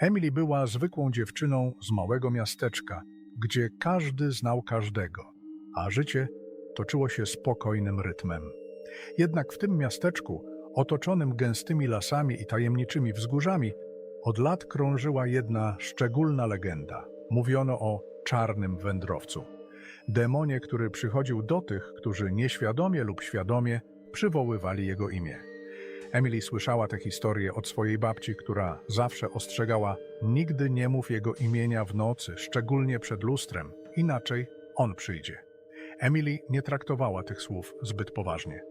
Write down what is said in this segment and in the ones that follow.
Emily była zwykłą dziewczyną z małego miasteczka, gdzie każdy znał każdego, a życie toczyło się spokojnym rytmem. Jednak w tym miasteczku, otoczonym gęstymi lasami i tajemniczymi wzgórzami, od lat krążyła jedna szczególna legenda. Mówiono o czarnym wędrowcu. Demonie, który przychodził do tych, którzy nieświadomie lub świadomie przywoływali jego imię. Emily słyszała tę historię od swojej babci, która zawsze ostrzegała: Nigdy nie mów jego imienia w nocy, szczególnie przed lustrem, inaczej on przyjdzie. Emily nie traktowała tych słów zbyt poważnie.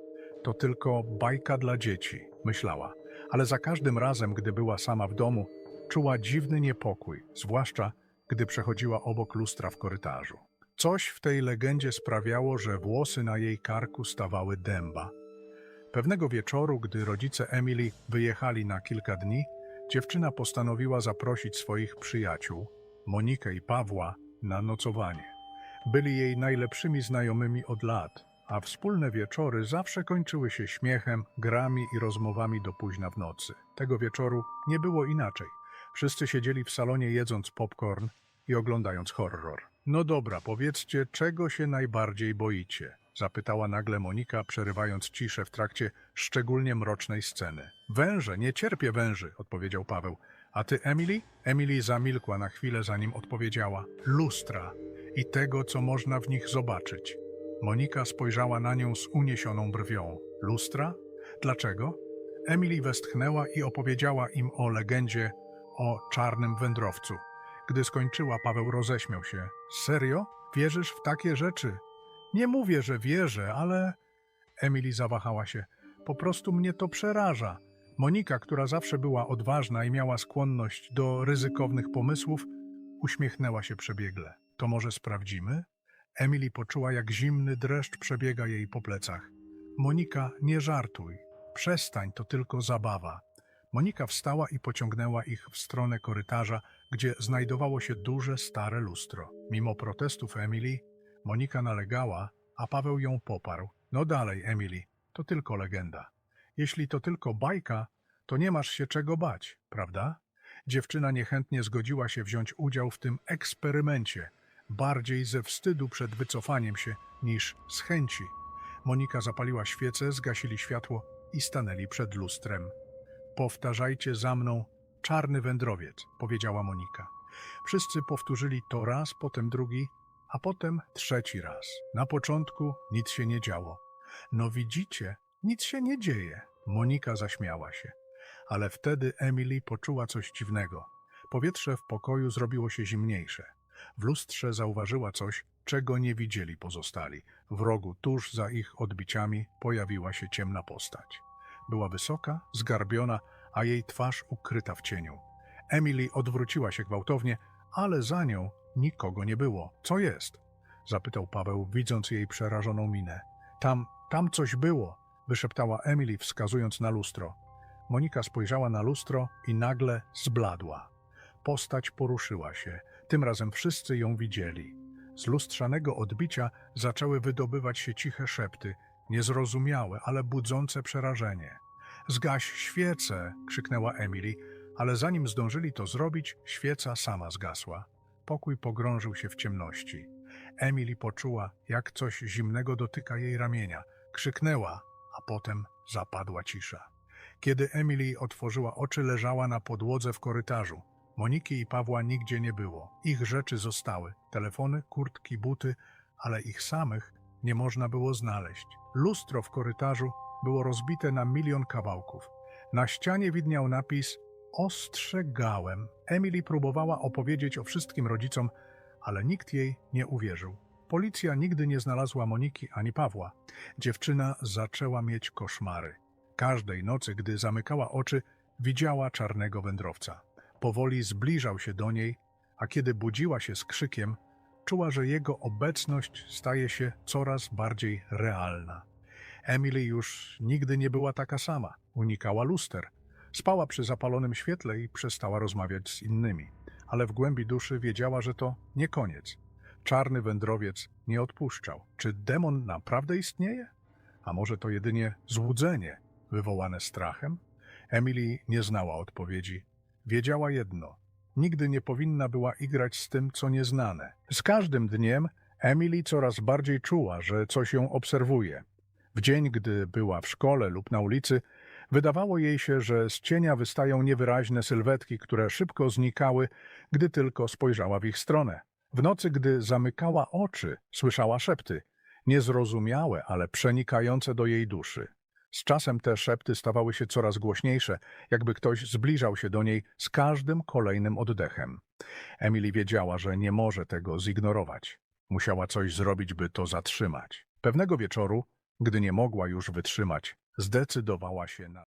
To tylko bajka dla dzieci, myślała, ale za każdym razem, gdy była sama w domu, czuła dziwny niepokój, zwłaszcza gdy przechodziła obok lustra w korytarzu. Coś w tej legendzie sprawiało, że włosy na jej karku stawały dęba. Pewnego wieczoru, gdy rodzice Emily wyjechali na kilka dni, dziewczyna postanowiła zaprosić swoich przyjaciół, Monikę i Pawła, na nocowanie. Byli jej najlepszymi znajomymi od lat, a wspólne wieczory zawsze kończyły się śmiechem, grami i rozmowami do późna w nocy. Tego wieczoru nie było inaczej. Wszyscy siedzieli w salonie jedząc popcorn i oglądając horror. No dobra, powiedzcie, czego się najbardziej boicie? Zapytała nagle Monika, przerywając ciszę w trakcie szczególnie mrocznej sceny. Węże, nie cierpię węży, odpowiedział Paweł. A ty, Emily? Emily zamilkła na chwilę, zanim odpowiedziała. Lustra i tego, co można w nich zobaczyć. Monika spojrzała na nią z uniesioną brwią. Lustra? Dlaczego? Emily westchnęła i opowiedziała im o legendzie o czarnym wędrowcu. Gdy skończyła, Paweł roześmiał się. Serio? Wierzysz w takie rzeczy? Nie mówię, że wierzę, ale... Emily zawahała się. Po prostu mnie to przeraża. Monika, która zawsze była odważna i miała skłonność do ryzykownych pomysłów, uśmiechnęła się przebiegle. To może sprawdzimy? Emily poczuła, jak zimny dreszcz przebiega jej po plecach. Monika, nie żartuj. Przestań, to tylko zabawa. Monika wstała i pociągnęła ich w stronę korytarza, gdzie znajdowało się duże, stare lustro. Mimo protestów Emily, Monika nalegała, a Paweł ją poparł. No dalej, Emily, to tylko legenda. Jeśli to tylko bajka, to nie masz się czego bać, prawda? Dziewczyna niechętnie zgodziła się wziąć udział w tym eksperymencie, bardziej ze wstydu przed wycofaniem się niż z chęci. Monika zapaliła świecę, zgasili światło i stanęli przed lustrem. Powtarzajcie za mną, czarny wędrowiec, powiedziała Monika. Wszyscy powtórzyli to raz, potem drugi, a potem trzeci raz. Na początku nic się nie działo. No widzicie, nic się nie dzieje. Monika zaśmiała się. Ale wtedy Emily poczuła coś dziwnego. Powietrze w pokoju zrobiło się zimniejsze. W lustrze zauważyła coś, czego nie widzieli pozostali. W rogu, tuż za ich odbiciami, pojawiła się ciemna postać. Była wysoka, zgarbiona, a jej twarz ukryta w cieniu. Emily odwróciła się gwałtownie, ale za nią nikogo nie było. Co jest? zapytał Paweł, widząc jej przerażoną minę. Tam, tam coś było, wyszeptała Emily, wskazując na lustro. Monika spojrzała na lustro i nagle zbladła. Postać poruszyła się. Tym razem wszyscy ją widzieli. Z lustrzanego odbicia zaczęły wydobywać się ciche szepty, niezrozumiałe, ale budzące przerażenie. Zgaś świecę! krzyknęła Emily, ale zanim zdążyli to zrobić, świeca sama zgasła. Pokój pogrążył się w ciemności. Emily poczuła, jak coś zimnego dotyka jej ramienia. Krzyknęła, a potem zapadła cisza. Kiedy Emily otworzyła oczy, leżała na podłodze w korytarzu. Moniki i Pawła nigdzie nie było. Ich rzeczy zostały: telefony, kurtki, buty, ale ich samych nie można było znaleźć. Lustro w korytarzu było rozbite na milion kawałków. Na ścianie widniał napis Ostrzegałem. Emily próbowała opowiedzieć o wszystkim rodzicom, ale nikt jej nie uwierzył. Policja nigdy nie znalazła Moniki ani Pawła. Dziewczyna zaczęła mieć koszmary. Każdej nocy, gdy zamykała oczy, widziała czarnego wędrowca. Powoli zbliżał się do niej, a kiedy budziła się z krzykiem, czuła, że jego obecność staje się coraz bardziej realna. Emily już nigdy nie była taka sama. Unikała luster. Spała przy zapalonym świetle i przestała rozmawiać z innymi. Ale w głębi duszy wiedziała, że to nie koniec. Czarny wędrowiec nie odpuszczał. Czy demon naprawdę istnieje? A może to jedynie złudzenie wywołane strachem? Emily nie znała odpowiedzi. Wiedziała jedno. nigdy nie powinna była igrać z tym, co nieznane. Z każdym dniem Emily coraz bardziej czuła, że coś ją obserwuje. W dzień, gdy była w szkole lub na ulicy, wydawało jej się, że z cienia wystają niewyraźne sylwetki, które szybko znikały, gdy tylko spojrzała w ich stronę. W nocy, gdy zamykała oczy, słyszała szepty, niezrozumiałe, ale przenikające do jej duszy. Z czasem te szepty stawały się coraz głośniejsze, jakby ktoś zbliżał się do niej z każdym kolejnym oddechem. Emily wiedziała, że nie może tego zignorować. Musiała coś zrobić, by to zatrzymać. Pewnego wieczoru, gdy nie mogła już wytrzymać, zdecydowała się na